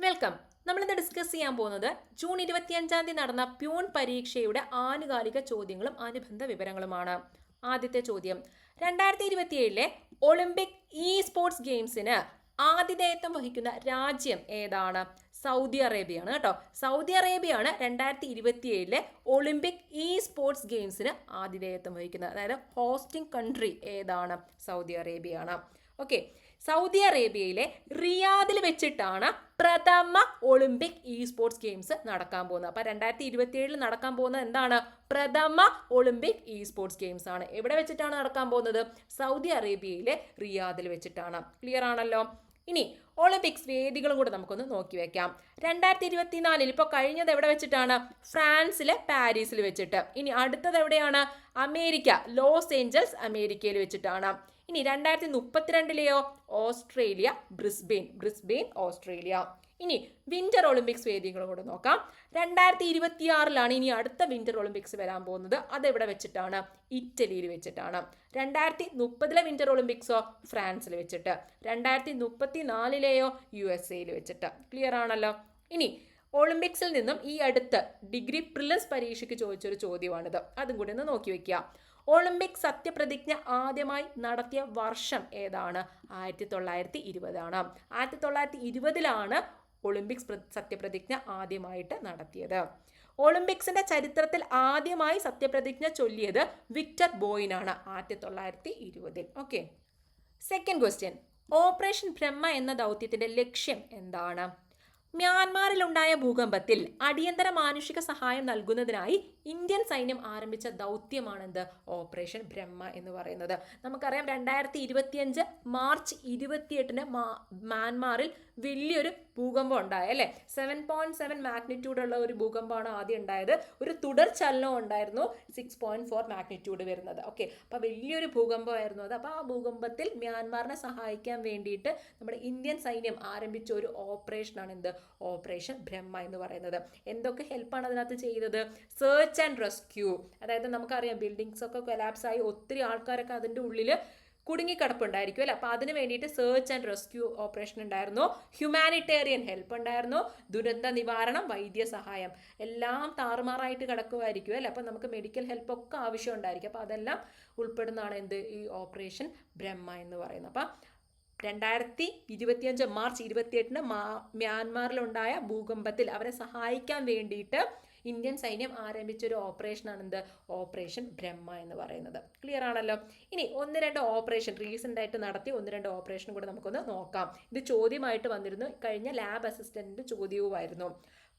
Welcome നമ്മളിന്ന് discuss ചെയ്യാൻ പോകുന്നത് ജൂൺ ഇരുപത്തിയഞ്ചാം തീയതി നടന്ന പ്യൂൺ പരീക്ഷയുടെ ആനുകാലിക ചോദ്യങ്ങളും അനുബന്ധ വിവരങ്ങളുമാണ്. ആദ്യത്തെ ചോദ്യം. രണ്ടായിരത്തി ഇരുപത്തിയേഴിലെ ഒളിമ്പിക് ഇ സ്പോർട്സ് ഗെയിംസിന് ആതിഥേയത്വം വഹിക്കുന്ന രാജ്യം ഏതാണ്? സൗദി അറേബ്യയാണ് കേട്ടോ. സൗദി അറേബ്യയാണ് രണ്ടായിരത്തി ഇരുപത്തിയേഴിലെ ഒളിമ്പിക് ഇ സ്പോർട്സ് ഗെയിംസിന് ആതിഥേയത്വം വഹിക്കുന്നത്. അതായത് ഹോസ്റ്റിംഗ് കൺട്രി ഏതാണ്? സൗദി അറേബ്യയാണ്. ഓക്കെ സൗദി അറേബ്യയിലെ റിയാദിൽ വെച്ചിട്ടാണ് പ്രഥമ ഒളിമ്പിക് ഇ സ്പോർട്സ് ഗെയിംസ് നടക്കാൻ പോകുന്നത്. അപ്പോൾ രണ്ടായിരത്തി ഇരുപത്തിയേഴിൽ നടക്കാൻ പോകുന്നത് എന്താണ്? പ്രഥമ ഒളിമ്പിക് ഇ സ്പോർട്സ് ഗെയിംസ് ആണ്. എവിടെ വെച്ചിട്ടാണ് നടക്കാൻ പോകുന്നത്? സൗദി അറേബ്യയിലെ റിയാദിൽ വെച്ചിട്ടാണ്. ക്ലിയർ ആണല്ലോ? ഇനി ഒളിമ്പിക്സ് വേദികളും കൂടെ നമുക്കൊന്ന് നോക്കി വെക്കാം. രണ്ടായിരത്തി ഇരുപത്തിനാലിൽ ഇപ്പോൾ കഴിഞ്ഞത് എവിടെ വെച്ചിട്ടാണ്? ഫ്രാൻസിലെ പാരീസിൽ വെച്ചിട്ട്. ഇനി അടുത്തത് എവിടെയാണ്? അമേരിക്ക ലോസ് ഏഞ്ചൽസ് അമേരിക്കയിൽ വെച്ചിട്ടാണ്. ഇനി രണ്ടായിരത്തി മുപ്പത്തിരണ്ടിലെയോ ഓസ്ട്രേലിയ ബ്രിസ്ബെയിൻ ബ്രിസ്ബെയിൻ ഓസ്ട്രേലിയ. ഇനി വിന്റർ ഒളിമ്പിക്സ് വേദികളും കൂടെ നോക്കാം. രണ്ടായിരത്തി ഇരുപത്തി ആറിലാണ് ഇനി അടുത്ത വിന്റർ ഒളിമ്പിക്സ് വരാൻ പോകുന്നത്. അതെവിടെ വെച്ചിട്ടാണ്? ഇറ്റലിയിൽ വെച്ചിട്ടാണ്. രണ്ടായിരത്തി മുപ്പതിലെ വിന്റർ ഒളിമ്പിക്സോ ഫ്രാൻസിൽ വെച്ചിട്ട്. രണ്ടായിരത്തി മുപ്പത്തി നാലിലെയോ യു എസ് എയിൽ വെച്ചിട്ട്. ക്ലിയർ ആണല്ലോ? ഇനി ഒളിമ്പിക്സിൽ നിന്നും ഈ അടുത്ത് ഡിഗ്രി പ്രിലിംസ് പരീക്ഷയ്ക്ക് ചോദിച്ചൊരു ചോദ്യമാണിത്. അതും കൂടി ഒന്ന് നോക്കി വെക്കുക. ഒളിമ്പിക് സത്യപ്രതിജ്ഞ ആദ്യമായി നടത്തിയ വർഷം ഏതാണ്? ആയിരത്തി തൊള്ളായിരത്തി ഇരുപതാണ് ആയിരത്തി തൊള്ളായിരത്തി ഇരുപതിലാണ് ഒളിമ്പിക്സ് സത്യപ്രതിജ്ഞ ആദ്യമായിട്ട് നടത്തിയത്. ഒളിമ്പിക്സിന്റെ ചരിത്രത്തിൽ ആദ്യമായി സത്യപ്രതിജ്ഞ ചൊല്ലിയത് വിക്ടർ ബോയിനാണ് ആയിരത്തി തൊള്ളായിരത്തി ഇരുപതിൽ okay second question operation Brahma എന്ന ദൗത്യത്തിന്റെ ലക്ഷ്യം എന്താണ്? മ്യാൻമാറിലുണ്ടായ ഭൂകമ്പത്തിൽ അടിയന്തര മാനുഷിക സഹായം നൽകുന്നതിനായി ഇന്ത്യൻ സൈന്യം ആരംഭിച്ച ദൗത്യമാണെന്ത്? ഓപ്പറേഷൻ ബ്രഹ്മ എന്ന് പറയുന്നത്. നമുക്കറിയാം രണ്ടായിരത്തി ഇരുപത്തിയഞ്ച് മാർച്ച് ഇരുപത്തിയെട്ടിന് മ്യാൻമാറിൽ വലിയൊരു ഭൂകമ്പം ഉണ്ടായി അല്ലേ? സെവൻ പോയിന്റ് സെവൻ മാഗ്നിറ്റ്യൂഡ് ഉള്ള ഒരു ഭൂകമ്പമാണ് ആദ്യം ഉണ്ടായത്. ഒരു തുടർ ചലനം ഉണ്ടായിരുന്നു സിക്സ് പോയിന്റ് ഫോർ മാഗ്നിറ്റ്യൂഡ് വരുന്നത്. ഓക്കെ അപ്പോൾ വലിയൊരു ഭൂകമ്പമായിരുന്നു അത്. അപ്പോൾ ആ ഭൂകമ്പത്തിൽ മ്യാൻമാറിനെ സഹായിക്കാൻ വേണ്ടിയിട്ട് നമ്മുടെ ഇന്ത്യൻ സൈന്യം ആരംഭിച്ച ഒരു ഓപ്പറേഷനാണ് എന്ത് ഓപ്പറേഷൻ ബ്രഹ്മ എന്ന് പറയുന്നത്. എന്തൊക്കെ ഹെൽപ്പാണ് അതിനകത്ത് ചെയ്തത്? സെർച്ച് ആൻഡ് റെസ്ക്യൂ അതായത് നമുക്കറിയാം ബിൽഡിങ്സ് ഒക്കെ കൊലാപ്സ് ആയി ഒത്തിരി ആൾക്കാരൊക്കെ അതിന്റെ ഉള്ളിൽ കുടുങ്ങിക്കിടപ്പുണ്ടായിരിക്കും അല്ലേ? അപ്പോൾ അതിന് വേണ്ടിയിട്ട് സെർച്ച് ആൻഡ് റെസ്ക്യൂ ഓപ്പറേഷൻ ഉണ്ടായിരുന്നു. ഹ്യൂമാനിറ്റേറിയൻ ഹെൽപ്പ് ഉണ്ടായിരുന്നു. ദുരന്ത നിവാരണം വൈദ്യസഹായം എല്ലാം താറുമാറായിട്ട് കിടക്കുമായിരിക്കും അല്ലേ? അപ്പോൾ നമുക്ക് മെഡിക്കൽ ഹെൽപ്പ് ഒക്കെ ആവശ്യം ഉണ്ടായിരിക്കും. അപ്പോൾ അതെല്ലാം ഉൾപ്പെടുന്നതാണ് എന്ത്? ഈ ഓപ്പറേഷൻ ബ്രഹ്മ എന്ന് പറയുന്നത്. അപ്പം രണ്ടായിരത്തി ഇരുപത്തിയഞ്ച് മാർച്ച് ഇരുപത്തിയെട്ടിന് മാ മ്യാൻമാറിലുണ്ടായ ഭൂകമ്പത്തിൽ അവരെ സഹായിക്കാൻ വേണ്ടിയിട്ട് ഇന്ത്യൻ സൈന്യം ആരംഭിച്ച ഒരു ഓപ്പറേഷനാണ് എന്ത്? ഓപ്പറേഷൻ ബ്രഹ്മ എന്ന് പറയുന്നത്. ക്ലിയർ ആണല്ലോ? ഇനി ഒന്ന് രണ്ട് ഓപ്പറേഷൻ റീസെന്റ് ആയിട്ട് നടത്തി ഒന്ന് രണ്ട് ഓപ്പറേഷൻ കൂടെ നമുക്കൊന്ന് നോക്കാം. ഇത് ചോദ്യമായിട്ട് വന്നിരുന്നു. കഴിഞ്ഞ ലാബ് അസിസ്റ്റന്റിന്റെ ചോദ്യവുമായിരുന്നു.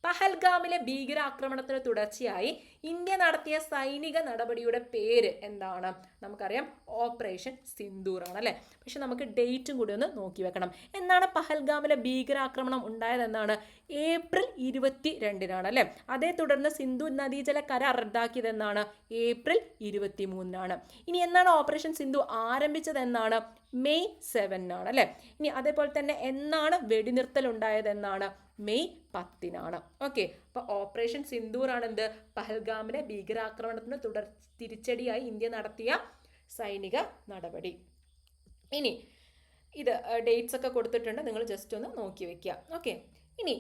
പഹൽഗാമിലെ ഭീകരാക്രമണത്തിന് തുടർച്ചയായി ഇന്ത്യ നടത്തിയ സൈനിക നടപടിയുടെ പേര് എന്താണ്? നമുക്കറിയാം ഓപ്പറേഷൻ സിന്ദൂർ ആണ് അല്ലേ? പക്ഷെ നമുക്ക് ഡേറ്റും കൂടി ഒന്ന് നോക്കി വെക്കണം. എന്നാണ് പഹൽഗാമിലെ ഭീകരാക്രമണം ഉണ്ടായതെന്നാണ് ഏപ്രിൽ ഇരുപത്തി രണ്ടിനാണ് അല്ലേ അതേ തുടർന്ന് സിന്ധു നദീജല കരാർ റദ്ദാക്കിയതെന്നാണ് ഏപ്രിൽ ഇരുപത്തി മൂന്നിനാണ് ഇനി എന്നാണ് ഓപ്പറേഷൻ സിന്ധു ആരംഭിച്ചതെന്നാണ് മെയ് സെവനാണ് അല്ലേ ഇനി അതേപോലെ തന്നെ എന്നാണ് വെടിനിർത്തൽ ഉണ്ടായതെന്നാണ് മെയ് പത്തിനാണ്. ഓക്കെ അപ്പോൾ ഓപ്പറേഷൻ സിന്ധൂർ എന്ത് പഹൽഗാമിലെ ഭീകരാക്രമണത്തിന് തുടർ തിരിച്ചടിയായി ഇന്ത്യ നടത്തിയ സൈനിക നടപടി. ഇനി ഇത് ഡേറ്റ്സ് ഒക്കെ കൊടുത്തിട്ടുണ്ട്. നിങ്ങൾ ജസ്റ്റ് ഒന്ന് നോക്കി വെക്കുക. ഓക്കെ ഇനി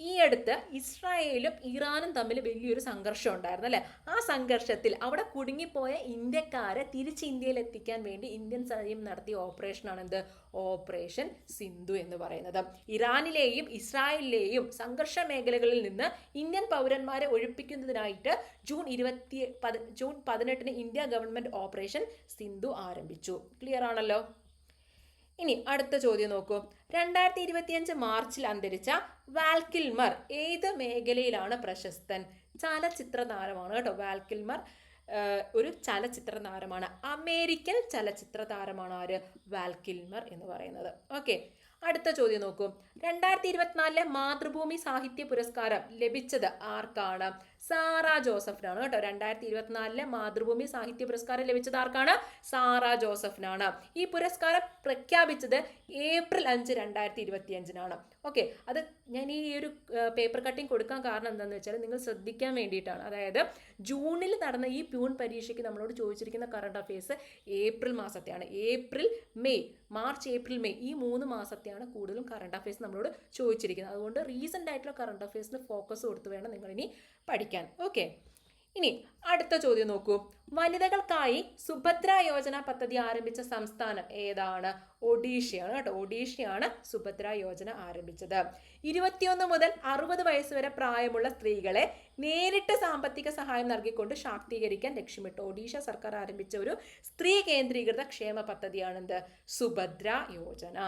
ഈ അടുത്ത് ഇസ്രായേലും ഇറാനും തമ്മിൽ വലിയൊരു സംഘർഷം ഉണ്ടായിരുന്നു അല്ലേ? ആ സംഘർഷത്തിൽ അവിടെ കുടുങ്ങിപ്പോയ ഇന്ത്യക്കാരെ തിരിച്ച് ഇന്ത്യയിൽ എത്തിക്കാൻ വേണ്ടി ഇന്ത്യൻ സൈന്യം നടത്തിയ ഓപ്പറേഷനാണ് എന്ത്? ഓപ്പറേഷൻ സിന്ധു എന്ന് പറയുന്നത്. ഇറാനിലെയും ഇസ്രായേലിലെയും സംഘർഷ മേഖലകളിൽ നിന്ന് ഇന്ത്യൻ പൗരന്മാരെ ഒഴിപ്പിക്കുന്നതിനായിട്ട് ജൂൺ ഇരുപത്തി പതി ജൂൺ പതിനെട്ടിന് ഇന്ത്യ ഗവൺമെന്റ് ഓപ്പറേഷൻ സിന്ധു ആരംഭിച്ചു. ക്ലിയർ ആണല്ലോ? ഇനി അടുത്ത ചോദ്യം നോക്കൂ. രണ്ടായിരത്തി ഇരുപത്തിയഞ്ച് മാർച്ചിൽ അന്തരിച്ച വാൽക്കിൽമർ ഏത് മേഖലയിലാണ് പ്രശസ്തൻ? ചലച്ചിത്ര താരമാണ് കേട്ടോ. വാൽക്കിൽമർ ഒരു ചലച്ചിത്ര താരമാണ്. അമേരിക്കൻ ചലച്ചിത്ര താരമാണ് ആര്? വാൽക്കിൽമർ എന്ന് പറയുന്നത്. ഓക്കെ അടുത്ത ചോദ്യം നോക്കൂ. രണ്ടായിരത്തി ഇരുപത്തിനാലിലെ മാതൃഭൂമി സാഹിത്യ പുരസ്കാരം ലഭിച്ചത് ആർക്കാണ്? സാറ ജോസഫിനാണ് കേട്ടോ. രണ്ടായിരത്തി ഇരുപത്തിനാലിലെ മാതൃഭൂമി സാഹിത്യ പുരസ്കാരം ലഭിച്ചത് ആർക്കാണ്? സാറ ജോസഫിനാണ്. ഈ പുരസ്കാരം പ്രഖ്യാപിച്ചത് ഏപ്രിൽ അഞ്ച് രണ്ടായിരത്തി ഇരുപത്തി അഞ്ചിനാണ് ഓക്കെ അത് ഞാൻ ഈ ഒരു പേപ്പർ കട്ടിങ് കൊടുക്കാൻ കാരണം എന്താണെന്ന് വെച്ചാൽ നിങ്ങൾ ശ്രദ്ധിക്കാൻ വേണ്ടിയിട്ടാണ്. അതായത് ജൂണിൽ നടന്ന ഈ പ്യൂൺ പരീക്ഷയ്ക്ക് നമ്മളോട് ചോദിച്ചിരിക്കുന്ന current affairs April മാസത്തെയാണ്. April May March April May ഈ മൂന്ന് മാസത്തെയാണ് കൂടുതലും കറണ്ട് അഫയേഴ്സ് നമ്മളോട് ചോദിച്ചിരിക്കുന്നത്. അതുകൊണ്ട് റീസെന്റ് ആയിട്ടുള്ള കറണ്ട് അഫയേഴ്സിന് ഫോക്കസ് കൊടുത്ത് വേണം നിങ്ങളിനി പഠിക്കാൻ. ഓക്കെ. ഇനി അടുത്ത ചോദ്യം നോക്കൂ. വനിതകൾക്കായി സുഭദ്ര യോജന പദ്ധതി ആരംഭിച്ച സംസ്ഥാനം ഏതാണ്? ഒഡീഷയാണ് കേട്ടോ. ഒഡീഷയാണ് സുഭദ്ര യോജന ആരംഭിച്ചത്. ഇരുപത്തിയൊന്ന് മുതൽ അറുപത് വയസ്സ് വരെ പ്രായമുള്ള സ്ത്രീകളെ നേരിട്ട് സാമ്പത്തിക സഹായം നൽകിക്കൊണ്ട് ശാക്തീകരിക്കാൻ ലക്ഷ്യമിട്ട് ഒഡീഷ സർക്കാർ ആരംഭിച്ച ഒരു സ്ത്രീ കേന്ദ്രീകൃത ക്ഷേമ പദ്ധതിയാണെന്ത്? സുഭദ്ര യോജന.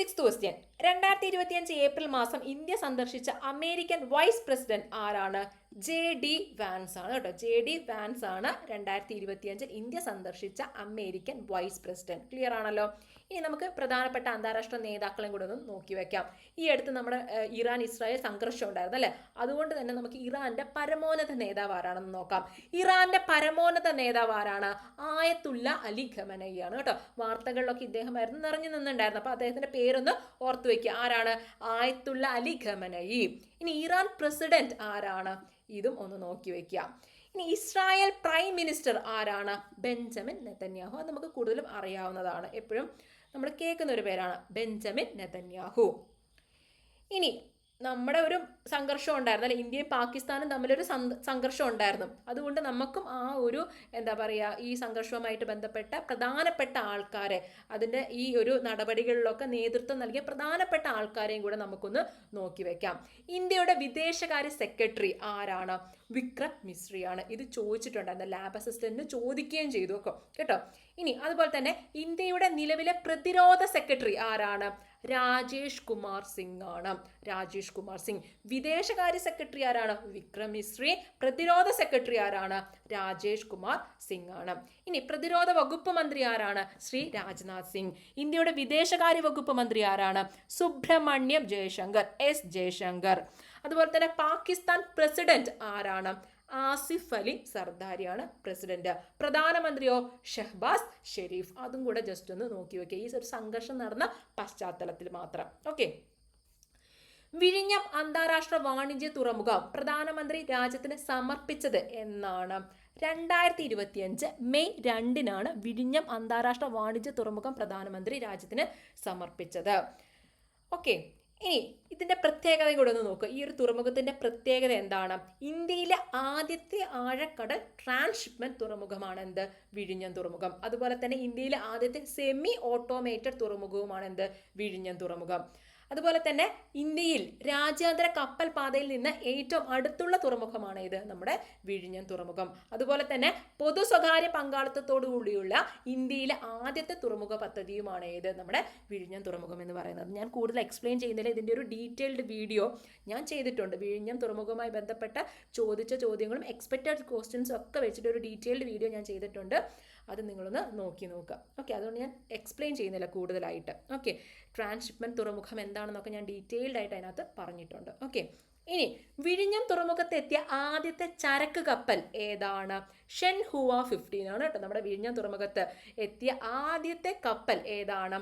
സിക്സ് ക്വസ്റ്റ്യൻ രണ്ടായിരത്തി ഇരുപത്തിയഞ്ച് ഏപ്രിൽ മാസം ഇന്ത്യ സന്ദർശിച്ച അമേരിക്കൻ വൈസ് പ്രസിഡന്റ് ആരാണ്? ജെ ഡി വാൻസ് ആണ് കേട്ടോ. ജെ ഡി വാൻസ് ആണ് രണ്ടായിരത്തി ഇരുപത്തിയഞ്ചിൽ ഇന്ത്യ സന്ദർശിച്ച അമേരിക്കൻ വൈസ് പ്രസിഡന്റ്. ക്ലിയർ ആണല്ലോ? ഇനി നമുക്ക് പ്രധാനപ്പെട്ട അന്താരാഷ്ട്ര നേതാക്കളെയും കൂടെ ഒന്ന് നോക്കി വെക്കാം. ഈ അടുത്ത് നമ്മുടെ ഇറാൻ ഇസ്രായേൽ സംഘർഷം ഉണ്ടായിരുന്നു അല്ലേ? അതുകൊണ്ട് തന്നെ നമുക്ക് ഇറാന്റെ പരമോന്നത നേതാവ് ആരാണെന്ന് നോക്കാം. ഇറാന്റെ പരമോന്നത നേതാവ് ആരാണ്? ആയത്തുള്ള അലി ഖമനയാണ് കേട്ടോ. വാർത്തകളിലൊക്കെ ഇദ്ദേഹമായിരുന്നു നിറഞ്ഞു നിന്നുണ്ടായിരുന്നു അപ്പോൾ അദ്ദേഹത്തിന്റെ പേരൊന്ന് ഓർത്തു വെക്കുക. ആരാണ്? Ayatollah Ali Khamenei. ഇനി ഇറാൻ പ്രസിഡന്റ് ആരാണ്? ഇതും ഒന്ന് നോക്കി വെക്കുക. ഇനി ഇസ്രായേൽ പ്രൈം മിനിസ്റ്റർ ആരാണ്? Benjamin Netanyahu. അത് നമുക്ക് കൂടുതലും അറിയാവുന്നതാണ്. എപ്പോഴും നമ്മൾ കേൾക്കുന്ന ഒരു പേരാണ് ബെഞ്ചമിൻ നെതന്യാഹു. ഇനി നമ്മുടെ ഒരു സംഘർഷം ഉണ്ടായിരുന്നു. അല്ലെ ഇന്ത്യയും പാകിസ്ഥാനും തമ്മിലൊരു സംഘർഷം ഉണ്ടായിരുന്നു. അതുകൊണ്ട് നമുക്കും ആ ഒരു എന്താ പറയുക ഈ സംഘർഷവുമായിട്ട് ബന്ധപ്പെട്ട പ്രധാനപ്പെട്ട ആൾക്കാരെ അതിന്റെ ഈ ഒരു നടപടികളിലൊക്കെ നേതൃത്വം നൽകിയ പ്രധാനപ്പെട്ട ആൾക്കാരെയും കൂടെ നമുക്കൊന്ന് നോക്കി വെക്കാം. ഇന്ത്യയുടെ വിദേശകാര്യ സെക്രട്ടറി ആരാണ്? വിക്രം മിശ്രിയാണ്. ഇത് ചോദിച്ചിട്ടുണ്ടായിരുന്നു. ലാബ് അസിസ്റ്റന്റിന് ചോദിക്കുകയും ചെയ്തു. കേട്ടോ? ഇനി അതുപോലെ തന്നെ ഇന്ത്യയുടെ നിലവിലെ പ്രതിരോധ സെക്രട്ടറി ആരാണ്? രാജേഷ് കുമാർ സിംഗ് ആണ് രാജേഷ് കുമാർ സിംഗ് വിദേശകാര്യ സെക്രട്ടറി ആരാണ്? വിക്രം മിശ്രി. പ്രതിരോധ സെക്രട്ടറി ആരാണ്? രാജേഷ് കുമാർ സിംഗ് ആണ് ഇനി പ്രതിരോധ വകുപ്പ് മന്ത്രി ആരാണ്? ശ്രീ രാജ്നാഥ് സിംഗ്. ഇന്ത്യയുടെ വിദേശകാര്യ വകുപ്പ് മന്ത്രി ആരാണ്? സുബ്രഹ്മണ്യം ജയശങ്കർ എസ് ജയശങ്കർ. അതുപോലെ തന്നെ പാകിസ്ഥാൻ പ്രസിഡന്റ് ആരാണ്? ആസിഫ് അലി സർദാരിയാണ് പ്രസിഡന്റ്. പ്രധാനമന്ത്രിയോ ഷഹ്ബാസ് ഷെരീഫ്? അതും കൂടെ ജസ്റ്റ് ഒന്ന് നോക്കി വെക്കുക ഈ ഒരു സംഘർഷം നടന്ന പശ്ചാത്തലത്തിൽ മാത്രം. ഓക്കെ വിഴിഞ്ഞം അന്താരാഷ്ട്ര വാണിജ്യ തുറമുഖം പ്രധാനമന്ത്രി രാജ്യത്തിന് സമർപ്പിച്ചത് എന്നാണ്. രണ്ടായിരത്തി ഇരുപത്തിയഞ്ച് മെയ് രണ്ടിനാണ് വിഴിഞ്ഞം അന്താരാഷ്ട്ര വാണിജ്യ തുറമുഖം പ്രധാനമന്ത്രി രാജ്യത്തിന് സമർപ്പിച്ചത്. ഓക്കെ ഇനി ഇതിന്റെ പ്രത്യേകത കൂടെ ഒന്ന് നോക്കുക ഈ ഒരു തുറമുഖത്തിന്റെ പ്രത്യേകത എന്താണ്? ഇന്ത്യയിലെ ആദ്യത്തെ ആഴക്കടൽ ട്രാൻസ്ഷിപ്മെന്റ് തുറമുഖമാണ് എന്ത്? വിഴിഞ്ഞം തുറമുഖം. അതുപോലെ തന്നെ ഇന്ത്യയിലെ ആദ്യത്തെ സെമി ഓട്ടോമേറ്റഡ് തുറമുഖവുമാണ് എന്ത്? വിഴിഞ്ഞം തുറമുഖം. അതുപോലെ തന്നെ ഇന്ത്യയിൽ രാജ്യാന്തര കപ്പൽ പാതയിൽ നിന്ന് ഏറ്റവും അടുത്തുള്ള തുറമുഖമാണ് ഇത് നമ്മുടെ വിഴിഞ്ഞം തുറമുഖം. അതുപോലെ തന്നെ പൊതു സ്വകാര്യ പങ്കാളിത്തത്തോടുകൂടിയുള്ള ഇന്ത്യയിലെ ആദ്യത്തെ തുറമുഖ പദ്ധതിയുമാണ് ഏത് നമ്മുടെ വിഴിഞ്ഞം തുറമുഖം എന്ന് പറയുന്നത്. ഞാൻ കൂടുതൽ എക്സ്പ്ലെയിൻ ചെയ്യുന്നില്ല ഇതിന്റെ ഒരു ഡീറ്റെയിൽഡ് വീഡിയോ ഞാൻ ചെയ്തിട്ടുണ്ട്. വിഴിഞ്ഞം തുറമുഖവുമായി ബന്ധപ്പെട്ട ചോദിച്ച ചോദ്യങ്ങളും എക്സ്പെക്റ്റഡ് ക്വസ്റ്റ്യൻസും ഒക്കെ വെച്ചിട്ട് ഒരു ഡീറ്റെയിൽഡ് വീഡിയോ ഞാൻ ചെയ്തിട്ടുണ്ട്. അത് നിങ്ങളൊന്ന് നോക്കി നോക്കുക. ഓക്കെ അതുകൊണ്ട് ഞാൻ എക്സ്പ്ലെയിൻ ചെയ്യുന്നില്ല കൂടുതലായിട്ട്. ഓക്കെ ട്രാൻസ്ഷിപ്മെന്റ് തുറമുഖം എന്താണെന്നൊക്കെ ഞാൻ ഡീറ്റെയിൽഡ് ആയിട്ട് അതിനകത്ത് പറഞ്ഞിട്ടുണ്ട്. ഓക്കെ ഇനി വിഴിഞ്ഞം തുറമുഖത്തെത്തിയ ആദ്യത്തെ ചരക്ക് കപ്പൽ ഏതാണ്? ഷെൻ ഹുവ ഫിഫ്റ്റീൻ ആണ് കേട്ടോ. നമ്മുടെ വിഴിഞ്ഞം തുറമുഖത്ത് എത്തിയ ആദ്യത്തെ കപ്പൽ ഏതാണ്?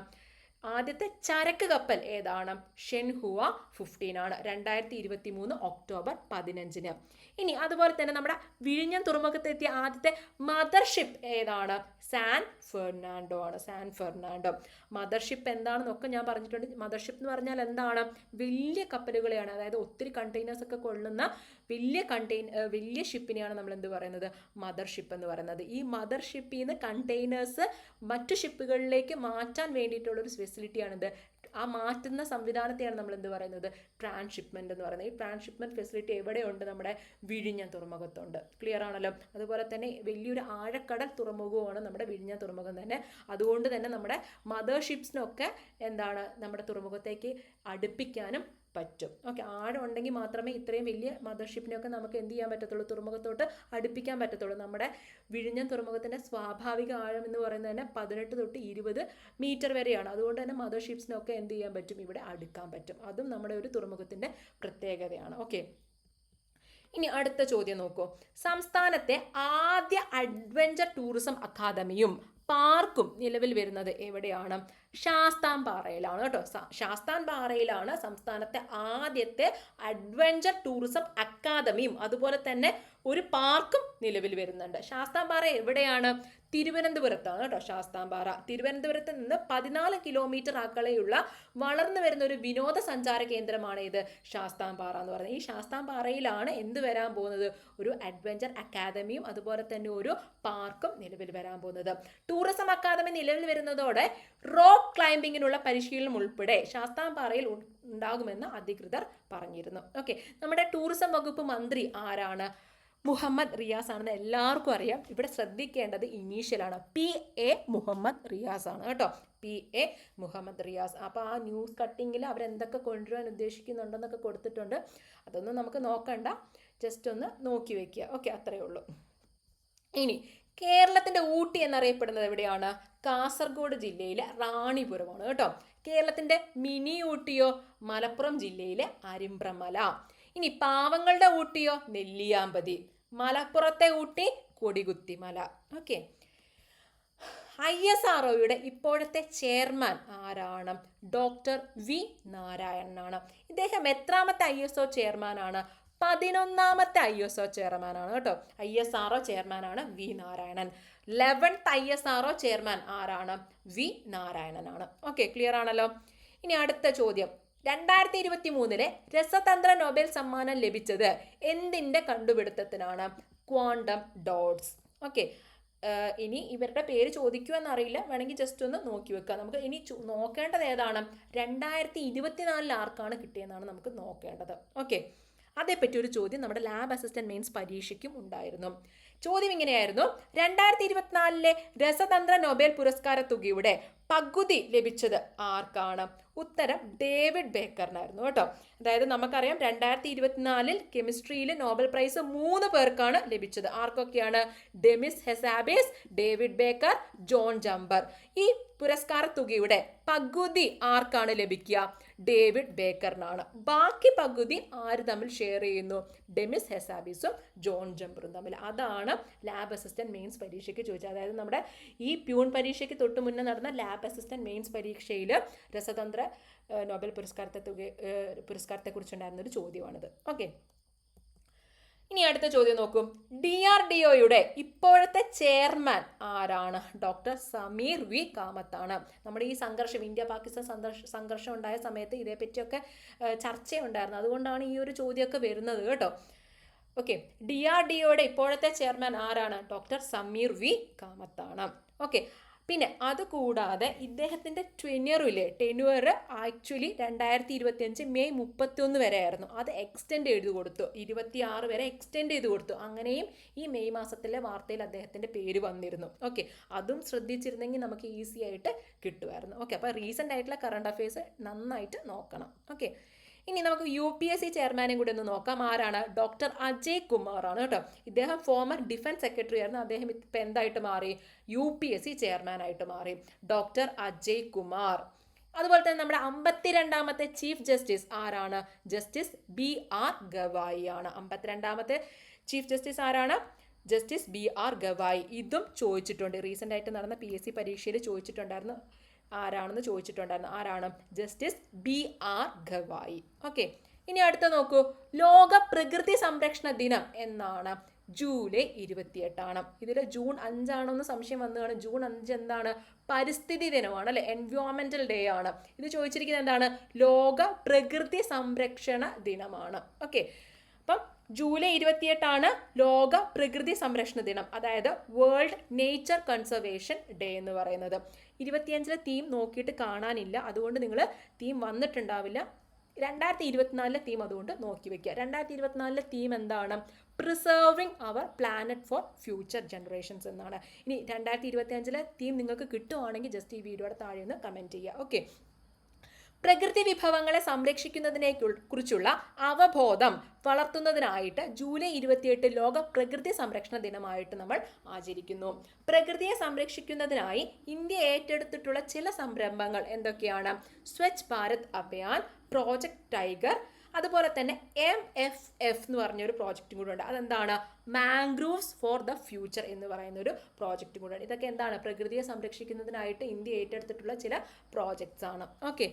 ആദ്യത്തെ ചരക്ക് കപ്പൽ ഏതാണ്? ഷെൻഹുവ ഫിഫ്റ്റീൻ ആണ്. രണ്ടായിരത്തി ഇരുപത്തി മൂന്ന് ഒക്ടോബർ പതിനഞ്ചിന്. ഇനി അതുപോലെ തന്നെ നമ്മുടെ വിഴിഞ്ഞം തുറമുഖത്തെത്തിയ ആദ്യത്തെ മദർഷിപ്പ് ഏതാണ്? സാൻ ഫെർണാണ്ടോ ആണ്. San Fernando. മദർഷിപ്പ് എന്താണെന്നൊക്കെ ഞാൻ പറഞ്ഞിട്ടുണ്ട്. മദർഷിപ്പ് എന്ന് പറഞ്ഞാൽ എന്താണ്? വലിയ കപ്പലുകളെയാണ്. അതായത് ഒത്തിരി കണ്ടെയ്നേഴ്സ് ഒക്കെ കൊള്ളുന്ന വലിയ കണ്ടെയ്ൻ വലിയ ഷിപ്പിനെയാണ് നമ്മൾ എന്ത് പറയുന്നത്? മദർ ഷിപ്പ് എന്ന് പറയുന്നത്. ഈ മദർ ഷിപ്പിൽ നിന്ന് കണ്ടെയ്നേഴ്സ് മറ്റു ഷിപ്പുകളിലേക്ക് മാറ്റാൻ വേണ്ടിയിട്ടുള്ളൊരു ഫെസിലിറ്റിയാണിത് ആ മാറ്റുന്ന സംവിധാനത്തെയാണ് നമ്മൾ എന്ത് പറയുന്നത്? ട്രാൻഷിപ്മെന്റ് എന്ന് പറയുന്നത്. ഈ ട്രാൻഷിപ്മെന്റ് ഫെസിലിറ്റി എവിടെയുണ്ട്? നമ്മുടെ വിഴിഞ്ഞം തുറമുഖത്തുണ്ട്. ക്ലിയർ ആണല്ലോ? അതുപോലെ തന്നെ വലിയൊരു ആഴക്കടൽ തുറമുഖമാണ് നമ്മുടെ വിഴിഞ്ഞം തുറമുഖം തന്നെ. അതുകൊണ്ട് തന്നെ നമ്മുടെ മദർഷിപ്സിനൊക്കെ എന്താണ്? നമ്മുടെ തുറമുഖത്തേക്ക് അടുപ്പിക്കാനും പറ്റും. ഓക്കെ. ആഴം ഉണ്ടെങ്കിൽ മാത്രമേ ഇത്രയും വലിയ മദർഷിപ്പിനെയൊക്കെ നമുക്ക് എന്ത് ചെയ്യാൻ പറ്റത്തുള്ളൂ? തുറമുഖത്തോട്ട് അടുപ്പിക്കാൻ പറ്റത്തുള്ളൂ. നമ്മുടെ വിഴിഞ്ഞം തുറമുഖത്തിന്റെ സ്വാഭാവിക ആഴം എന്ന് പറയുന്നത് തന്നെ പതിനെട്ട് തൊട്ട് ഇരുപത് മീറ്റർ വരെയാണ്. അതുകൊണ്ട് തന്നെ മദർഷിപ്സിനൊക്കെ എന്ത് ചെയ്യാൻ പറ്റും? ഇവിടെ അടുക്കാൻ പറ്റും. അതും നമ്മുടെ ഒരു തുറമുഖത്തിന്റെ പ്രത്യേകതയാണ്. ഓക്കെ. ഇനി അടുത്ത ചോദ്യം നോക്കൂ. സംസ്ഥാനത്തെ ആദ്യ അഡ്വഞ്ചർ ടൂറിസം അക്കാദമിയും പാർക്കും നിലവിൽ വരുന്നത് എവിടെയാണ്? ശാസ്താംപാറയിലാണ് കേട്ടോ. ശാസ്താൻ പാറയിലാണ് സംസ്ഥാനത്തെ ആദ്യത്തെ അഡ്വഞ്ചർ ടൂറിസം അക്കാദമിയും അതുപോലെ തന്നെ ഒരു പാർക്കും നിലവിൽ വരുന്നുണ്ട്. ശാസ്താംപാറ എവിടെയാണ്? തിരുവനന്തപുരത്താണ് കേട്ടോ ശാസ്താംപാറ തിരുവനന്തപുരത്ത് നിന്ന് പതിനാല് കിലോമീറ്റർ അകലെയുള്ള വളർന്നു വരുന്ന ഒരു വിനോദസഞ്ചാര കേന്ദ്രമാണ് ഇത് ശാസ്താംപാറ എന്ന് പറയുന്നത്. ഈ ശാസ്താംപാറയിലാണ് എന്ത് വരാൻ പോകുന്നത്? ഒരു അഡ്വഞ്ചർ അക്കാദമിയും അതുപോലെ തന്നെ ഒരു പാർക്കും നിലവിൽ വരാൻ പോകുന്നത്. ടൂറിസം അക്കാദമി നിലവിൽ വരുന്നതോടെ റോക്ക് ക്ലൈംബിങ്ങിനുള്ള പരിശീലനം ഉൾപ്പെടെ ശാസ്താംപാറയിൽ ഉണ്ടാകുമെന്ന് അധികൃതർ പറഞ്ഞിരുന്നു. ഓക്കെ നമ്മുടെ ടൂറിസം വകുപ്പ് മന്ത്രി ആരാണ്? മുഹമ്മദ് റിയാസ് ആണെന്ന് എല്ലാവർക്കും അറിയാം. ഇവിടെ ശ്രദ്ധിക്കേണ്ടത് ഇനീഷ്യലാണ് പി എ മുഹമ്മദ് റിയാസ് ആണ് കേട്ടോ. P A Muhammad Riyas. അപ്പോൾ ആ ന്യൂസ് കട്ടിങ്ങിൽ അവരെന്തൊക്കെ കൊണ്ടുവരാൻ ഉദ്ദേശിക്കുന്നുണ്ടെന്നൊക്കെ കൊടുത്തിട്ടുണ്ട്. അതൊന്നും നമുക്ക് നോക്കണ്ട. ജസ്റ്റ് ഒന്ന് നോക്കി വെക്കുക. ഓക്കെ അത്രയേ ഉള്ളൂ. ഇനി കേരളത്തിന്റെ ഊട്ടി എന്നറിയപ്പെടുന്നത് എവിടെയാണ്? കാസർഗോഡ് ജില്ലയിലെ റാണിപുരമാണ് കേട്ടോ. കേരളത്തിന്റെ മിനി ഊട്ടിയോ? മലപ്പുറം ജില്ലയിലെ അരിമ്പ്രമല. ഇനി പാവങ്ങളുടെ ഊട്ടിയോ? നെല്ലിയാമ്പതി. മലപ്പുറത്തെ Ooty Kodikuthimala. Okay. I S R ഒയുടെ ഇപ്പോഴത്തെ ചെയർമാൻ ആരാണ്? ഡോക്ടർ വി നാരായണനാണ്. ഇദ്ദേഹം എത്രാമത്തെ ഐ എസ് ഒ ചെയർമാനാണ്? പതിനൊന്നാമത്തെ ഐ എസ് ഒ ചെയർമാനാണ് കേട്ടോ. ഐ എസ് ആർ ഒ ചെയർമാനാണ് V Narayanan. Eleventh I S R O chairman ആരാണ്? വി നാരായണനാണ്. ഓക്കെ ക്ലിയർ ആണല്ലോ? ഇനി അടുത്ത ചോദ്യം. രണ്ടായിരത്തി ഇരുപത്തി മൂന്നിലെ രസതന്ത്ര നൊബേൽ സമ്മാനം ലഭിച്ചത് എന്തിന്റെ കണ്ടുപിടുത്തത്തിനാണ്? Quantum dots. ഓക്കെ ഇനി ഇവരുടെ പേര് ചോദിക്കുമെന്നറിയില്ല വേണമെങ്കിൽ ജസ്റ്റ് ഒന്ന് നോക്കി വെക്കുക നമുക്ക് ഇനി നോക്കേണ്ടത് ഏതാണ്? രണ്ടായിരത്തി ഇരുപത്തിനാലിൽ ആർക്കാണ് കിട്ടിയെന്നാണ് നമുക്ക് നോക്കേണ്ടത്. ഓക്കെ അതേപ്പറ്റി ഒരു ചോദ്യം നമ്മുടെ ലാബ് അസിസ്റ്റന്റ് മെയിൻസ് പരീക്ഷയ്ക്കും ഉണ്ടായിരുന്നു. ചോദ്യം ഇങ്ങനെയായിരുന്നു. രണ്ടായിരത്തി ഇരുപത്തിനാലിലെ രസതന്ത്ര നൊബേൽ പുരസ്കാര തുകയുടെ പകുതി ലഭിച്ചത് ആർക്കാണ്? ഉത്തരം ഡേവിഡ് ബേക്കറിനായിരുന്നു കേട്ടോ. അതായത് നമുക്കറിയാം രണ്ടായിരത്തി ഇരുപത്തിനാലിൽ കെമിസ്ട്രിയിൽ നോബൽ പ്രൈസ് മൂന്ന് പേർക്കാണ് ലഭിച്ചത്. ആർക്കൊക്കെയാണ്? Demis Hassabis David Baker John Jumper. ഈ പുരസ്കാര തുകയുടെ പകുതി ആർക്കാണ് ലഭിക്കുക? ഡേവിഡ് ബേക്കറിനാണ്. ബാക്കി പകുതി ആര് തമ്മിൽ ഷെയർ ചെയ്യുന്നു? ഡെമിസ് ഹെസാബീസും ജോൺ ജംബറും തമ്മിൽ. അതാണ് ലാബ് അസിസ്റ്റന്റ് മെയിൻസ് പരീക്ഷയ്ക്ക് ചോദിച്ചത്. അതായത് നമ്മുടെ ഈ പ്യൂൺ പരീക്ഷയ്ക്ക് തൊട്ട് മുന്നേ നടന്ന ലാബ് അസിസ്റ്റന്റ് മെയിൻസ് പരീക്ഷയിൽ രസതന്ത്ര നോബൽ പുരസ്കാരത്തെ തുക പുരസ്കാരത്തെക്കുറിച്ചുണ്ടായിരുന്ന ഒരു ചോദ്യമാണിത്. ഓക്കെ. ഇനി അടുത്ത ചോദ്യം നോക്കും. ഡി ആർ ഡി ഒയുടെ ഇപ്പോഴത്തെ ചെയർമാൻ ആരാണ്? Doctor Sameer V. കാമത്താണ്. നമ്മുടെ ഈ സംഘർഷം ഇന്ത്യ പാകിസ്ഥാൻ സംഘർഷ സംഘർഷം ഉണ്ടായ സമയത്ത് ഇതേപ്പറ്റിയൊക്കെ ചർച്ചയുണ്ടായിരുന്നു. അതുകൊണ്ടാണ് ഈ ഒരു ചോദ്യമൊക്കെ വരുന്നത് കേട്ടോ. ഓക്കെ. ഡി ആർ ഡി ഒയുടെ ഇപ്പോഴത്തെ ചെയർമാൻ ആരാണ്? Doctor Sameer V. കാമത്താണ്. ഓക്കെ. പിന്നെ അതുകൂടാതെ ഇദ്ദേഹത്തിന്റെ ട്വെന്യറിലെ ടെന്യൂർ ആക്ച്വലി രണ്ടായിരത്തി ഇരുപത്തി അഞ്ച് മെയ് മുപ്പത്തിയൊന്ന് വരെ ആയിരുന്നു അത് എക്സ്റ്റെൻഡ് ചെയ്ത് കൊടുത്തു. ഇരുപത്തി ആറ് വരെ എക്സ്റ്റെൻഡ് ചെയ്ത് കൊടുത്തു. അങ്ങനെയും ഈ മെയ് മാസത്തിലെ വാർത്തയിൽ അദ്ദേഹത്തിന്റെ പേര് വന്നിരുന്നു. ഓക്കെ അതും ശ്രദ്ധിച്ചിരുന്നെങ്കിൽ നമുക്ക് ഈസി ആയിട്ട് കിട്ടുമായിരുന്നു. ഓക്കെ അപ്പോൾ റീസെന്റ് ആയിട്ടുള്ള കറണ്ട് അഫയേഴ്സ് നന്നായിട്ട് നോക്കണം. ഓക്കെ ഇനി നമുക്ക് യു പി എസ് സി ചെയർമാനെ കൂടി ഒന്ന് നോക്കാം. ആരാണ്? ഡോക്ടർ അജയ് കുമാർ ആണ് കേട്ടോ. ഇദ്ദേഹം ഫോമർ ഡിഫൻസ് സെക്രട്ടറി ആയിരുന്നു. അദ്ദേഹം ഇപ്പം എന്തായിട്ട് മാറി? U P S C chairman ആയിട്ട് മാറി. ഡോക്ടർ അജയ് കുമാർ. അതുപോലെ തന്നെ നമ്മുടെ അമ്പത്തിരണ്ടാമത്തെ ചീഫ് ജസ്റ്റിസ് ആരാണ്? ജസ്റ്റിസ് ബി ആർ ഗവായി ആണ് അമ്പത്തിരണ്ടാമത്തെ ചീഫ് ജസ്റ്റിസ് ആരാണ്? Justice B R Gavai. ഇതും ചോദിച്ചിട്ടുണ്ട്. റീസെന്റ് ആയിട്ട് നടന്ന പി എസ് സി പരീക്ഷയിൽ ചോദിച്ചിട്ടുണ്ടായിരുന്നു. ആരാണെന്ന് ചോദിച്ചിട്ടുണ്ടായിരുന്നു. ആരാണ്? Justice B R Gavai okay. ഇനി അടുത്ത നോക്കൂ. ലോക പ്രകൃതി സംരക്ഷണ ദിനം എന്നാണ്. ജൂലൈ ഇരുപത്തിയെട്ടാണ്. ഇതിൽ ജൂൺ അഞ്ചാണെന്ന് സംശയം വന്നതാണ്. ജൂൺ അഞ്ച് എന്താണ്? പരിസ്ഥിതി ദിനമാണ് അല്ലെ? എൻവയോൺമെന്റൽ ഡേ ആണ്. ഇത് ചോദിച്ചിരിക്കുന്നത് എന്താണ്? ലോക പ്രകൃതി സംരക്ഷണ ദിനമാണ്. ഓക്കെ. അപ്പം ജൂലൈ ഇരുപത്തിയെട്ടാണ് ലോക പ്രകൃതി സംരക്ഷണ ദിനം അതായത് വേൾഡ് നേച്ചർ കൺസർവേഷൻ ഡേ എന്ന് പറയുന്നത്. ഇരുപത്തിയഞ്ചിലെ തീം നോക്കിയിട്ട് കാണാനില്ല അതുകൊണ്ട് നിങ്ങൾ തീം വന്നിട്ടുണ്ടാവില്ല. രണ്ടായിരത്തി ഇരുപത്തിനാലിലെ തീം അതുകൊണ്ട് നോക്കി വെക്കുക. രണ്ടായിരത്തി ഇരുപത്തിനാലിലെ തീം എന്താണ്? Preserving our planet for future generations എന്നാണ്. ഇനി രണ്ടായിരത്തി ഇരുപത്തി അഞ്ചിലെ തീം നിങ്ങൾക്ക് കിട്ടുവാണെങ്കിൽ ജസ്റ്റ് ഈ വീഡിയോയുടെ താഴെ ഒന്ന് കമന്റ് ചെയ്യുക. ഓക്കെ പ്രകൃതി വിഭവങ്ങളെ സംരക്ഷിക്കുന്നതിനെ കുറിച്ചുള്ള അവബോധം വളർത്തുന്നതിനായിട്ട് ജൂലൈ ഇരുപത്തിയെട്ട് ലോക പ്രകൃതി സംരക്ഷണ ദിനമായിട്ട് നമ്മൾ ആചരിക്കുന്നു. പ്രകൃതിയെ സംരക്ഷിക്കുന്നതിനായി ഇന്ത്യ ഏറ്റെടുത്തിട്ടുള്ള ചില സംരംഭങ്ങൾ എന്തൊക്കെയാണ്? സ്വച്ഛ് ഭാരത് അഭിയാൻ പ്രോജക്ട് ടൈഗർ അതുപോലെ തന്നെ എം എഫ് എഫ് എന്ന് പറഞ്ഞൊരു പ്രോജക്റ്റും കൂടെ ഉണ്ട്. അതെന്താണ്? മാംഗ്രൂവ്സ് ഫോർ ദ ഫ്യൂച്ചർ എന്ന് പറയുന്ന ഒരു പ്രോജക്റ്റും കൂടെ ഉണ്ട്. ഇതൊക്കെ എന്താണ്? പ്രകൃതിയെ സംരക്ഷിക്കുന്നതിനായിട്ട് ഇന്ത്യ ഏറ്റെടുത്തിട്ടുള്ള ചില പ്രോജക്ട്സ് ആണ്. ഓക്കെ.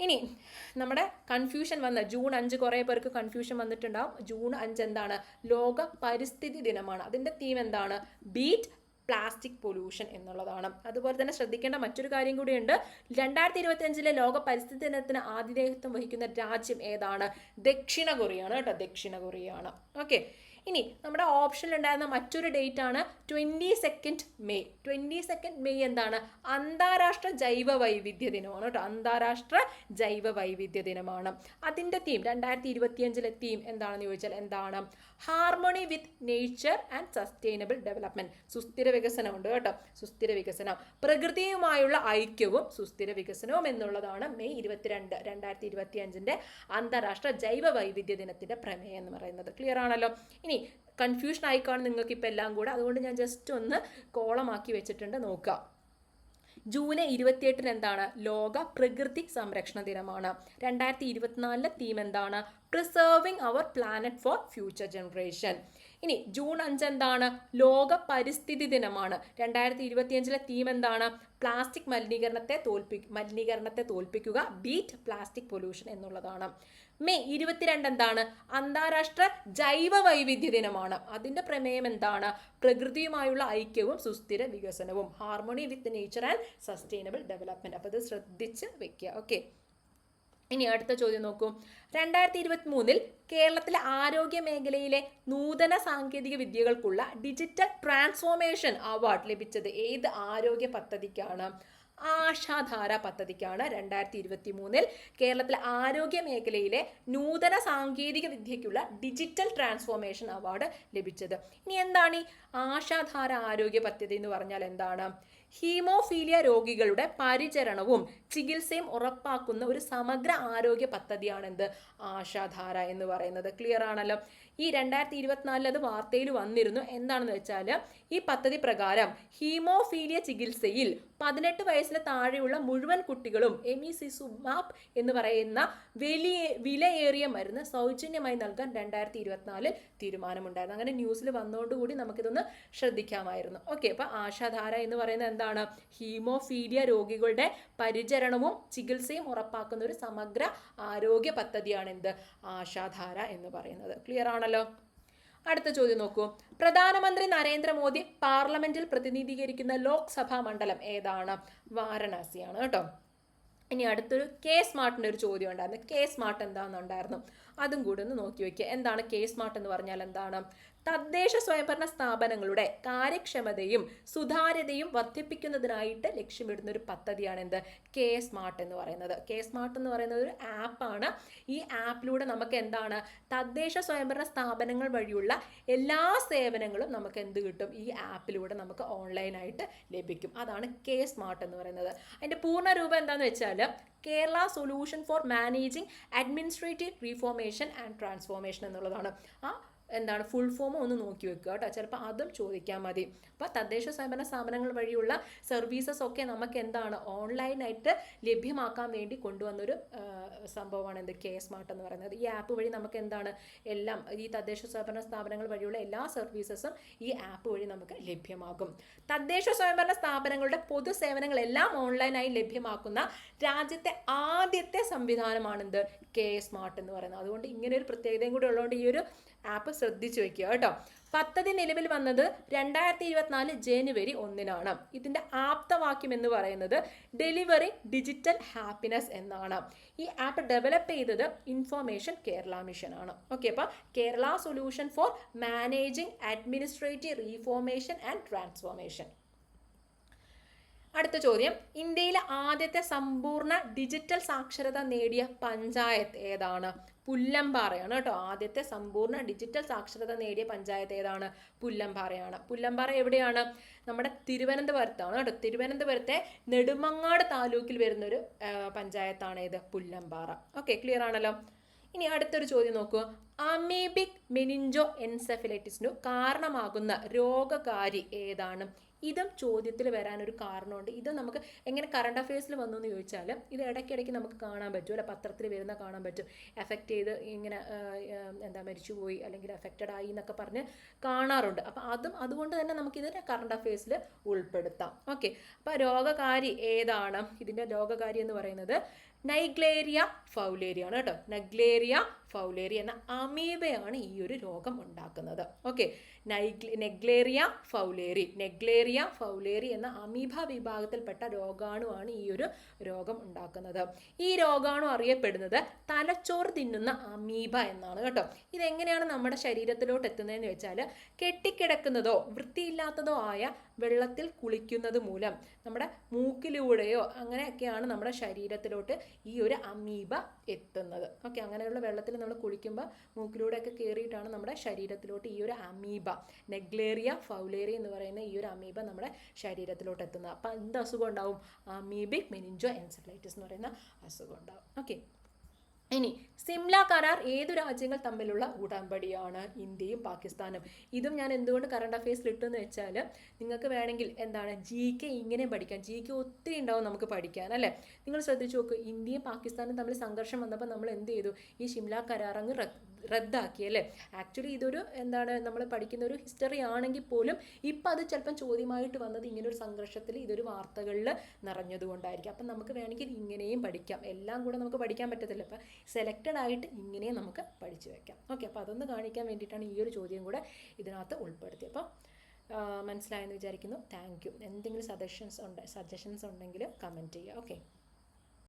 ഇനി നമ്മുടെ കൺഫ്യൂഷൻ വന്ന ജൂൺ അഞ്ച് കുറേ പേർക്ക് കൺഫ്യൂഷൻ വന്നിട്ടുണ്ടാവും. ജൂൺ അഞ്ച് എന്താണ്? ലോക പരിസ്ഥിതി ദിനമാണ്. അതിന്റെ തീം എന്താണ്? ബീറ്റ് പ്ലാസ്റ്റിക് പൊല്യൂഷൻ എന്നുള്ളതാണ്. അതുപോലെ തന്നെ ശ്രദ്ധിക്കേണ്ട മറ്റൊരു കാര്യം കൂടിയുണ്ട്. രണ്ടായിരത്തി ഇരുപത്തി അഞ്ചിലെ ലോക പരിസ്ഥിതി ദിനത്തിന് ആതിഥേയത്വം വഹിക്കുന്ന രാജ്യം ഏതാണ്? ദക്ഷിണ കൊറിയാണ് കേട്ടോ. ദക്ഷിണ കൊറിയാണ് ഓക്കെ ഇനി നമ്മുടെ ഓപ്ഷനിൽ ഉണ്ടായിരുന്ന മറ്റൊരു ഡേറ്റ് ആണ് twenty second May twenty second May എന്താണ്? അന്താരാഷ്ട്ര ജൈവ വൈവിധ്യ ദിനമാണ് കേട്ടോ. അന്താരാഷ്ട്ര ജൈവ വൈവിധ്യ ദിനമാണ്. അതിന്റെ തീം രണ്ടായിരത്തി ഇരുപത്തിയഞ്ചിലെ തീം എന്താണെന്ന് ചോദിച്ചാൽ എന്താണ്? Harmony with nature and sustainable development സുസ്ഥിര വികസനമുണ്ട് കേട്ടോ. സുസ്ഥിര വികസനം. പ്രകൃതിയുമായുള്ള ഐക്യവും സുസ്ഥിര വികസനവും എന്നുള്ളതാണ് മെയ് ഇരുപത്തിരണ്ട് രണ്ടായിരത്തി ഇരുപത്തി അഞ്ചിന്റെ അന്താരാഷ്ട്ര ജൈവ വൈവിധ്യ ദിനത്തിന്റെ പ്രമേയം എന്ന് പറയുന്നത്. ക്ലിയർ ആണല്ലോ? ഇനി കൺഫ്യൂഷൻ ആയിക്കാണ് നിങ്ങൾക്ക് ഇപ്പോൾ എല്ലാം കൂടെ. അതുകൊണ്ട് ഞാൻ ജസ്റ്റ് ഒന്ന് കോളമാക്കി വെച്ചിട്ടുണ്ട്. നോക്കുക ജൂലൈ ഇരുപത്തിയെട്ടിന് എന്താണ്? ലോക പ്രകൃതി സംരക്ഷണ ദിനമാണ്. രണ്ടായിരത്തി ഇരുപത്തിനാലിലെ തീം എന്താണ്? Preserving our planet for future generation ഇനി ജൂൺ അഞ്ച് എന്താണ്? ലോക പരിസ്ഥിതി ദിനമാണ്. രണ്ടായിരത്തി ഇരുപത്തിയഞ്ചിലെ തീം എന്താണ്? പ്ലാസ്റ്റിക് മലിനീകരണത്തെ തോൽപ്പി മലിനീകരണത്തെ തോൽപ്പിക്കുക ബീറ്റ് പ്ലാസ്റ്റിക് പൊല്യൂഷൻ എന്നുള്ളതാണ്. മെയ് ഇരുപത്തിരണ്ട് എന്താണ്? അന്താരാഷ്ട്ര ജൈവ വൈവിധ്യ ദിനമാണ്. അതിന്റെ പ്രമേയം എന്താണ്? പ്രകൃതിയുമായുള്ള ഐക്യവും സുസ്ഥിര വികസനവും harmony with nature and sustainable development അപ്പോൾ ഇത് ശ്രദ്ധിച്ച് വെക്കുക ഓക്കെ ഇനി അടുത്ത ചോദ്യം നോക്കൂ. രണ്ടായിരത്തി ഇരുപത്തി മൂന്നിൽ കേരളത്തിലെ ആരോഗ്യ മേഖലയിലെ നൂതന സാങ്കേതിക വിദ്യകൾക്കുള്ള ഡിജിറ്റൽ ട്രാൻസ്ഫോർമേഷൻ അവാർഡ് ലഭിച്ചത് ഏത് ആരോഗ്യ പദ്ധതിക്കാണ്? ആശാധാര പദ്ധതിക്കാണ് രണ്ടായിരത്തി ഇരുപത്തി മൂന്നിൽ കേരളത്തിലെ ആരോഗ്യ മേഖലയിലെ നൂതന സാങ്കേതിക വിദ്യയ്ക്കുള്ള ഡിജിറ്റൽ ട്രാൻസ്ഫോർമേഷൻ അവാർഡ് ലഭിച്ചത്. ഇനി എന്താണ് ഈ ആശാധാര ആരോഗ്യ പദ്ധതി എന്ന് പറഞ്ഞാൽ എന്താണ്? ഹീമോഫീലിയ രോഗികളുടെ പരിചരണവും ചികിത്സയും ഉറപ്പാക്കുന്ന ഒരു സമഗ്ര ആരോഗ്യ പദ്ധതിയാണ് എന്ത് ആശാധാര എന്ന് പറയുന്നത്. ക്ലിയർ ആണല്ലോ? ഈ രണ്ടായിരത്തി ഇരുപത്തിനാലിൽ അത് വാർത്തയിൽ വന്നിരുന്നു. എന്താണെന്ന് വെച്ചാൽ ഈ പദ്ധതി പ്രകാരം ഹീമോഫീലിയ ചികിത്സയിൽ പതിനെട്ട് വയസ്സിന് താഴെയുള്ള മുഴുവൻ കുട്ടികളും എമിസിസുമാബ് എന്ന് പറയുന്ന വലിയ വിലയേറിയ മരുന്ന് സൗജന്യമായി നൽകാൻ രണ്ടായിരത്തി ഇരുപത്തിനാലിൽ തീരുമാനമുണ്ടായിരുന്നു. അങ്ങനെ ന്യൂസിൽ വന്നതോടുകൂടി നമുക്കിതൊന്ന് ശ്രദ്ധിക്കാമായിരുന്നു. ഓക്കെ അപ്പോൾ ആശാധാര എന്ന് പറയുന്നത് എന്താണ്? ഹീമോഫീലിയ രോഗികളുടെ പരിചരണവും ചികിത്സയും ഉറപ്പാക്കുന്ന ഒരു സമഗ്ര ആരോഗ്യ പദ്ധതിയാണ് എന്ത് ആശാധാര എന്ന് പറയുന്നത്. ക്ലിയർ ആണല്ലോ? അടുത്ത ചോദ്യം നോക്കൂ. പ്രധാനമന്ത്രി നരേന്ദ്രമോദി പാർലമെന്റിൽ പ്രതിനിധീകരിക്കുന്ന ലോക്സഭാ മണ്ഡലം ഏതാണ്? വാരണാസിയാണ് കേട്ടോ. ഇനി അടുത്തൊരു കെ സ്മാർട്ടിന്റെ ഒരു ചോദ്യം ഉണ്ടായിരുന്നു. കെ സ്മാർട്ട് എന്താണെന്നുണ്ടായിരുന്നു. അതും കൂടി ഒന്ന് നോക്കി വയ്ക്കുക എന്താണ് കെ സ്മാർട്ട് എന്ന് പറഞ്ഞാൽ എന്താണ്? തദ്ദേശ സ്വയംഭരണ സ്ഥാപനങ്ങളുടെ കാര്യക്ഷമതയും സുതാര്യതയും വർദ്ധിപ്പിക്കുന്നതിനായിട്ട് ലക്ഷ്യമിടുന്ന ഒരു പദ്ധതിയാണ് എന്ത് കെ സ്മാർട്ട് എന്ന് പറയുന്നത്. കെ സ്മാർട്ട് എന്ന് പറയുന്നത് ഒരു ആപ്പാണ് ഈ ആപ്പിലൂടെ നമുക്ക് എന്താണ്? തദ്ദേശ സ്വയംഭരണ സ്ഥാപനങ്ങൾ വഴിയുള്ള എല്ലാ സേവനങ്ങളും നമുക്ക് എന്ത് കിട്ടും? ഈ ആപ്പിലൂടെ നമുക്ക് ഓൺലൈനായിട്ട് ലഭിക്കും. അതാണ് കെ സ്മാർട്ട് എന്ന് പറയുന്നത്. അതിന്റെ പൂർണ രൂപം എന്താണെന്ന് വെച്ചാൽ Kerala solution for managing administrative reformation and transformation എന്നുള്ളതാണ്. ആ എന്താണ് ഫുൾ ഫോം ഒന്ന് നോക്കി വെക്കുക കേട്ടോ. ചിലപ്പോൾ അതും ചോദിക്കാൻ മതി. അപ്പോൾ തദ്ദേശ സ്വയംഭരണ സ്ഥാപനങ്ങൾ വഴിയുള്ള സർവീസസ് ഒക്കെ നമുക്ക് എന്താണ് ഓൺലൈനായിട്ട് ലഭ്യമാക്കാൻ വേണ്ടി കൊണ്ടുവന്നൊരു സംഭവമാണ് എന്ത് കെ സ്മാർട്ട് എന്ന് പറയുന്നത്. ഈ ആപ്പ് വഴി നമുക്ക് എന്താണ് എല്ലാം ഈ തദ്ദേശ സ്വയംഭരണ സ്ഥാപനങ്ങൾ വഴിയുള്ള എല്ലാ സർവീസസും ഈ ആപ്പ് വഴി നമുക്ക് ലഭ്യമാകും. തദ്ദേശ സ്വയംഭരണ സ്ഥാപനങ്ങളുടെ പൊതു സേവനങ്ങളെല്ലാം ഓൺലൈനായി ലഭ്യമാക്കുന്ന രാജ്യത്തെ ആദ്യത്തെ സംവിധാനമാണെന്ത് കെ സ്മാർട്ട് എന്ന് പറയുന്നത്. അതുകൊണ്ട് ഇങ്ങനെ ഒരു പ്രത്യേകതയും കൂടി ഉള്ളതുകൊണ്ട് ഈ ഒരു ആപ്പ് ശ്രദ്ധിച്ചു വെക്കുക കേട്ടോ. പദ്ധതി നിലവിൽ വന്നത് രണ്ടായിരത്തി ഇരുപത്തിനാല് ജനുവരി ഒന്നിനാണ്. ഇതിന്റെ ആപ്തവാക്യം എന്ന് പറയുന്നത് ഡെലിവറി ഡിജിറ്റൽ ഹാപ്പിനെസ് എന്നാണ്. ഈ ആപ്പ് ഡെവലപ്പ് ചെയ്തത് ഇൻഫോർമേഷൻ കേരള മിഷൻ ആണ്. ഓക്കെ അപ്പോൾ Kerala solution for managing administrative reformation and transformation. അടുത്ത ചോദ്യം. ഇന്ത്യയിലെ ആദ്യത്തെ സമ്പൂർണ ഡിജിറ്റൽ സാക്ഷരത നേടിയ പഞ്ചായത്ത് ഏതാണ്? പുല്ലമ്പാറയാണ് കേട്ടോ. ആദ്യത്തെ സമ്പൂർണ ഡിജിറ്റൽ സാക്ഷരത നേടിയ പഞ്ചായത്ത് ഏതാണ്? പുല്ലമ്പാറയാണ്. പുല്ലമ്പാറ എവിടെയാണ്? നമ്മുടെ തിരുവനന്തപുരത്താണ് കേട്ടോ. തിരുവനന്തപുരത്തെ നെടുമങ്ങാട് താലൂക്കിൽ വരുന്നൊരു പഞ്ചായത്താണ് ഇത് പുല്ലമ്പാറ. ഓക്കെ ക്ലിയർ ആണല്ലോ? ഇനി അടുത്തൊരു ചോദ്യം നോക്കൂ. അമീബിക് മെനിഞ്ചോ എൻസെഫലൈറ്റിസിനു കാരണമാകുന്ന രോഗകാരി ഏതാണ്? ഇതും ചോദ്യത്തിൽ വരാനൊരു കാരണമുണ്ട്. ഇത് നമുക്ക് എങ്ങനെ കറണ്ട് അഫയേഴ്സിൽ വന്നു എന്ന് ചോദിച്ചാൽ ഇത് ഇടയ്ക്കിടയ്ക്ക് നമുക്ക് കാണാൻ പറ്റും. അല്ലെ പത്രത്തിൽ വരുന്ന കാണാൻ പറ്റും. എഫക്റ്റ് ചെയ്ത് ഇങ്ങനെ എന്താ മരിച്ചു എന്താ മരിച്ചുപോയി അല്ലെങ്കിൽ എഫക്റ്റഡ് ആയി എന്നൊക്കെ പറഞ്ഞ് കാണാറുണ്ട്. അപ്പം അതും അതുകൊണ്ട് തന്നെ നമുക്ക് ഇതിനെ കറണ്ട് അഫയേഴ്സിൽ ഉൾപ്പെടുത്താം. ഓക്കെ അപ്പോൾ രോഗകാരി ഏതാണ്? ഇതിന്റെ രോഗകാരി എന്ന് പറയുന്നത് നൈഗ്ലേറിയ ഫൗലേരിയ ആണ് കേട്ടോ. നഗ്ലേറിയ ഫൗലേറിയ എന്ന അമീബയാണ് ഈ ഒരു രോഗം ഉണ്ടാക്കുന്നത്. ഓക്കെ നൈഗ്ലി നെഗ്ലേറിയ ഫൗലേറി. നെഗ്ലേറിയ ഫൗലേറി എന്ന അമീബ വിഭാഗത്തിൽപ്പെട്ട രോഗാണുവാണ് ഈ ഒരു രോഗം ഉണ്ടാക്കുന്നത്. ഈ രോഗാണു അറിയപ്പെടുന്നത് തലച്ചോർ തിന്നുന്ന അമീബ എന്നാണ് കേട്ടോ. ഇതെങ്ങനെയാണ് നമ്മുടെ ശരീരത്തിലോട്ട് എത്തുന്നതെന്ന് വെച്ചാൽ കെട്ടിക്കിടക്കുന്നതോ വൃത്തിയില്ലാത്തതോ ആയ വെള്ളത്തിൽ കുളിക്കുന്നത് മൂലം നമ്മുടെ മൂക്കിലൂടെയോ അങ്ങനെയൊക്കെയാണ് നമ്മുടെ ശരീരത്തിലോട്ട് ഈ ഒരു അമീബ എത്തുന്നത്. ഓക്കെ അങ്ങനെയുള്ള വെള്ളത്തിൽ നമ്മൾ കുളിക്കുമ്പോൾ മൂക്കിലൂടെയൊക്കെ കയറിയിട്ടാണ് നമ്മുടെ ശരീരത്തിലോട്ട് ഈ ഒരു അമീബ നെഗ്ലേറിയ ഫൗലേറിയ എന്ന് പറയുന്ന ഈ ഒരു അമീബ നമ്മുടെ ശരീരത്തിലോട്ട് എത്തുന്നത്. അപ്പോൾ എന്ത് അസുഖം ഉണ്ടാവും? അമീബിക് മെനിഞ്ചോ എൻസെഫലൈറ്റിസ് എന്ന് പറയുന്ന അസുഖം ഉണ്ടാവും. ഓക്കെ ഇനി സിംല കരാർ ഏതു രാജ്യങ്ങൾ തമ്മിലുള്ള ഉടമ്പടിയാണ്? ഇന്ത്യയും പാകിസ്ഥാനും. ഇതും ഞാൻ എന്തുകൊണ്ട് കറണ്ട് അഫയേഴ്സിൽ ഇട്ടെന്ന് വെച്ചാൽ നിങ്ങൾക്ക് വേണമെങ്കിൽ എന്താണ് ജി കെ ഇങ്ങനെ പഠിക്കാം. ജി കെ ഒത്തിരി ഉണ്ടാവും നമുക്ക് പഠിക്കാൻ അല്ലേ? നിങ്ങൾ ശ്രദ്ധിച്ചു നോക്ക് ഇന്ത്യയും പാകിസ്ഥാനും തമ്മിൽ സംഘർഷം വന്നപ്പോൾ നമ്മൾ എന്ത് ചെയ്തു? ഈ ഷിംല കരാർ അങ്ങ് റദ്ദാക്കി അല്ലേ? ആക്ച്വലി ഇതൊരു എന്താണ് നമ്മൾ പഠിക്കുന്ന ഒരു ഹിസ്റ്ററി ആണെങ്കിൽ പോലും ഇപ്പം അത് ചിലപ്പം ചോദ്യമായിട്ട് വന്നത് ഇങ്ങനൊരു സംഘർഷത്തിൽ ഇതൊരു വാർത്തകളിൽ നിറഞ്ഞതുകൊണ്ടായിരിക്കും അപ്പം നമുക്ക് വേണമെങ്കിൽ ഇങ്ങനെയും പഠിക്കാം. എല്ലാം കൂടെ നമുക്ക് പഠിക്കാൻ പറ്റത്തില്ല. അപ്പം സെലക്റ്റഡ് ആയിട്ട് ഇങ്ങനെയും നമുക്ക് പഠിച്ചു വെക്കാം. ഓക്കെ അപ്പോൾ അതൊന്ന് കാണിക്കാൻ വേണ്ടിയിട്ടാണ് ഈ ഒരു ചോദ്യം കൂടെ ഇതിനകത്ത് ഉൾപ്പെടുത്തിയത്. അപ്പം മനസ്സിലായെന്ന് വിചാരിക്കുന്നു. താങ്ക് യു എന്തെങ്കിലും സജഷൻസ് ഉണ്ട് സജഷൻസ് ഉണ്ടെങ്കിൽ കമന്റ് ചെയ്യുക. ഓക്കെ